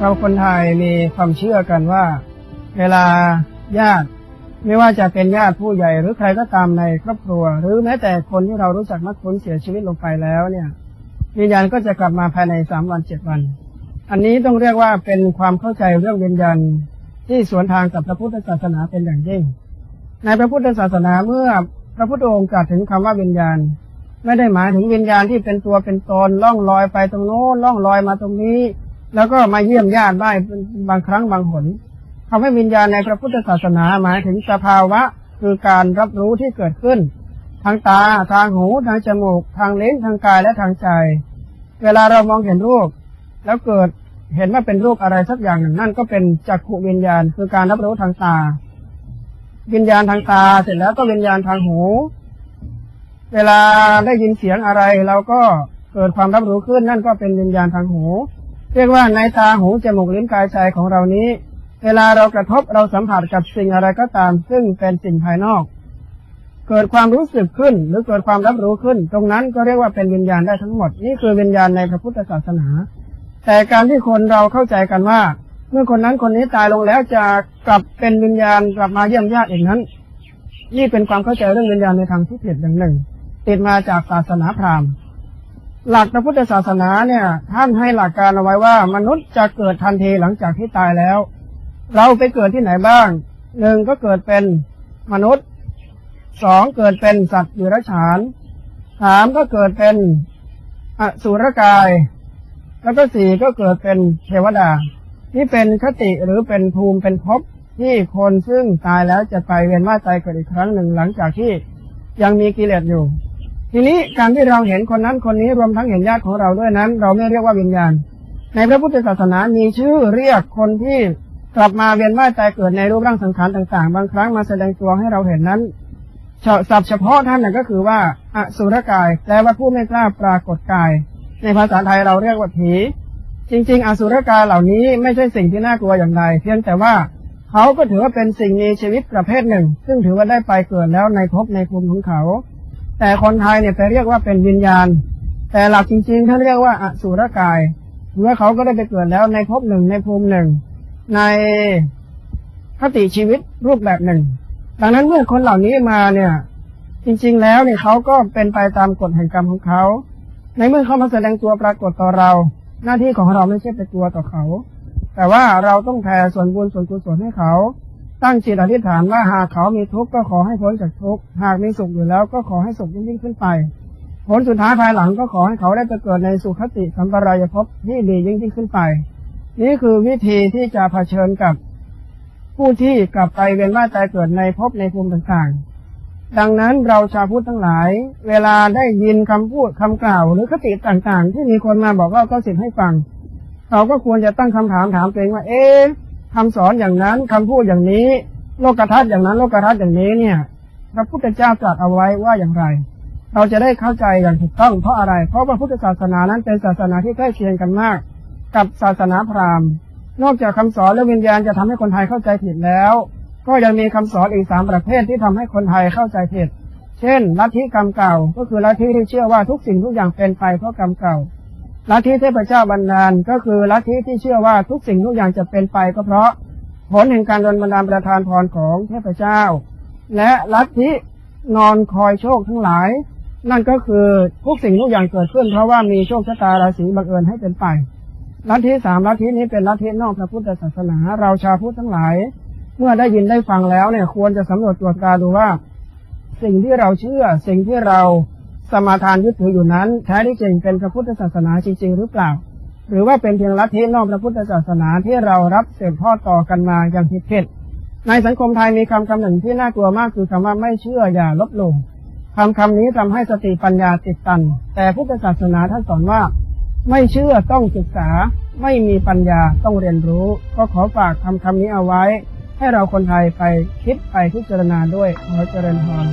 เราคนไทยมีความเชื่อกันว่า เวลาญาติ ไม่ว่าจะเป็นญาติผู้ใหญ่หรือใครก็ตามในครอบครัว หรือแม้แต่คนที่เรารู้จักมักคุ้นเสียชีวิตลงไปแล้วเนี่ยวิญญาณก็จะกลับมาภายในสามวันเจ็ดวัน อันนี้ต้องเรียกว่าเป็นความเข้าใจเรื่องวิญญาณที่สวนทางกับพระพุทธศาสนาเป็นอย่างยิ่ง ในพระพุทธศาสนาเมื่อพระพุทธองค์กล่าวถึงคำว่าวิญญาณ ไม่ได้หมายถึงวิญญาณที่เป็นตัวเป็นตนล่องลอยไปตรงโน้นล่องลอยมาตรงนี้ แล้วก็มาเยี่ยมญาติได้บางครั้งบางหนคำว่าวิญญาณในพระพุทธศาสนาหมายถึงสภาวะคือการรับรู้ที่เกิดขึ้น ทางตาทางหูทางจมูก ทางเล้นทางกายและทางใจ เวลาเรามองเห็นรูป แล้วเกิดเห็นว่าเป็นรูปอะไรสักอย่างหนึ่งนั่นก็เป็นจักขุวิญญาณ คือการรับรู้ทางตา วิญญาณทางตาเสร็จแล้วก็วิญญาณทางหู เวลาได้ยินเสียงอะไรเราก็เกิดความรับรู้ขึ้นนั่นก็เป็นวิญญาณทางหู เรียกว่าในตาหูจมูกลิ้นกายใจของเรานี้ เวลาเรากระทบเราสัมผัสกับสิ่งอะไรก็ตาม ซึ่งเป็นสิ่งภายนอก เกิดความรู้สึกขึ้นหรือเกิดความรับรู้ขึ้น ตรงนั้นก็เรียกว่าเป็นวิญญาณได้ทั้งหมด นี่คือวิญญาณในพระพุทธศาสนา แต่การที่คนเราเข้าใจกันว่า เมื่อคนนั้นคนนี้ตายลงแล้วจะกลับเป็นวิญญาณกลับมาเยี่ยมญาติอีกนั้น นี่เป็นความเข้าใจเรื่องวิญญาณในทางที่ผิดอย่างหนึ่ง ติดมาจากศาสนาพราหมณ์ หลักพระพุทธศาสนาเนี่ย ท่านให้หลักการเอาไว้ว่า มนุษย์จะเกิดทันทีหลังจากที่ตายแล้ว เราไปเกิดที่ไหนบ้างหนึ่งก็เกิดเป็นมนุษย์สองเกิดเป็นสัตว์ดิรัจฉานสามก็เกิดเป็นอสุรกาย แล้วก็สี่ก็เกิดเป็นเทวดาที่เป็นคติหรือเป็นภูมิเป็นภพที่คนซึ่งตายแล้วจะไปเวียนว่ายตายเกิดอีกครั้งหนึ่งหลังจากที่ยังมีกิเลสอยู่ ทีนี้การที่เราเห็นคนนั้นคนนี้รวมทั้งเห็นญาติของเราด้วยนั้น เราไม่เรียกว่าวิญญาณ ในพระพุทธศาสนามีชื่อเรียกคนที่กลับมาเวียนว่ายตายเกิดในรูปร่างสังขารต่างๆ บางครั้งมาแสดงตัวให้เราเห็นนั้นศัพท์เฉพาะท่านน่ะก็คือว่าอสุรกายแปลว่าผู้ไม่กล้าปรากฏกาย ในภาษาไทยเราเรียกว่าผี จริง ๆ อสุรกายเหล่านี้ไม่ใช่สิ่งที่น่ากลัวอย่างใดเพียงแต่ว่าเขาก็ถือว่าเป็นสิ่งมีชีวิตประเภทหนึ่ง ซึ่งถือว่าได้ไปเกิดแล้วในภพในภูมิของเขา แต่คนไทยเนี่ยไปเรียกว่าเป็นวิญญาณ แต่หลักจริงๆท่านเรียกว่าอสุรกายเมื่อเขาก็ได้ไปเกิดแล้วในภพหนึ่งในภูมิหนึ่ง ในคติชีวิตรูปแบบหนึ่ง ดังนั้นเมื่อคนเหล่านี้มาเนี่ย จริงๆแล้วเนี่ยเขาก็เป็นไปตามกฎแห่งกรรมของเขา ในเมื่อเขามาแสดงตัวปรากฏต่อเรา หน้าที่ของเราไม่ใช่ไปตัวต่อเขา แต่ว่าเราต้องแผ่ส่วนบุญส่วนกุศลให้เขา ตั้งจิตอธิษฐานว่าหากเขามีทุกข์ก็ขอให้พ้นจากทุกข์หากมีสุขอยู่แล้วก็ขอให้สุขยิ่งขึ้นไปผลสุดท้ายภายหลังก็ขอให้เขาได้ไปเกิดในสุขติสัมปรายภพที่ดียิ่งยิ่งขึ้นไป นี่คือวิธีที่จะเผชิญกับผู้ที่กลับไปเวียนว่ายตายเกิดในภพในภูมิต่างๆ ดังนั้นเราชาวพุทธทั้งหลาย เวลาได้ยินคำพูดคำกล่าว หรือคติต่างๆ ที่มีคนมาบอกว่าก็สิทธิ์ให้ฟัง เราก็ควรจะตั้งคำถามถามตัวเองว่า เอ๊ะ คำสอนอย่างนั้นคำพูดอย่างนี้ โลกทัศน์อย่างนั้น โลกทัศน์อย่างนี้เนี่ย พระพุทธเจ้าตรัสเอาไว้ว่าอย่างไร เราจะได้เข้าใจอย่างถูกต้องเพราะอะไร เพราะว่าพุทธศาสนานั้นเป็นศาสนาที่ใกล้เคียงกันมาก กับศาสนาพราหมณ์ นอกจากคำสอนและวิญญาณจะทำให้คนไทยเข้าใจผิดแล้ว ก็ยังมีคำสอนอีกสามประเภทที่ทำให้คนไทยเข้าใจผิด เช่น ลัทธิกรรมเก่า ก็คือลัทธิที่เชื่อว่าทุกสิ่งทุกอย่างเป็นไปเพราะกรรมเก่า ลัทธิเทพเจ้าบรรดาลก็คือลัทธิที่เชื่อว่าทุกสิ่งทุกอย่างจะเป็นไปก็เพราะผลแห่งการโดนบันดาลประทานพรของเทพเจ้า และลัทธินอนคอยโชคทั้งหลาย นั่นก็คือทุกสิ่งทุกอย่างเกิดขึ้น เพราะว่ามีโชคชะตาราศีบังเอิญให้เป็นไปลัทธิสามลัทธินี้เป็นลัทธินอกพระพุทธศาสนา เราชาวพุทธทั้งหลาย เมื่อได้ยินได้ฟังแล้วเนี่ยควรจะสำรวจตรวจตราดูว่า สิ่งที่เราเชื่อสิ่งที่เรา สมาทานยึดถืออยู่นั้น แท้ที่จริงเป็นพระพุทธศาสนาจริง ๆ หรือเปล่า หรือว่าเป็นเพียงลัทธินอกพระพุทธศาสนาที่เรารับเสพทอดต่อกันมาอย่างผิดๆในสังคมไทยมีคำคำหนึ่งที่น่ากลัวมากคือคำว่าไม่เชื่ออย่าลบหลู่คำคำนี้ทำให้สติปัญญาติดตัน แต่พุทธศาสนาท่านสอนว่า ไม่เชื่อต้องศึกษา ไม่มีปัญญาต้องเรียนรู้ ก็ขอฝากคำคำนี้เอาไว้ ให้เราคนไทยไปคิดไปพิจารณาด้วยขอเจริญพร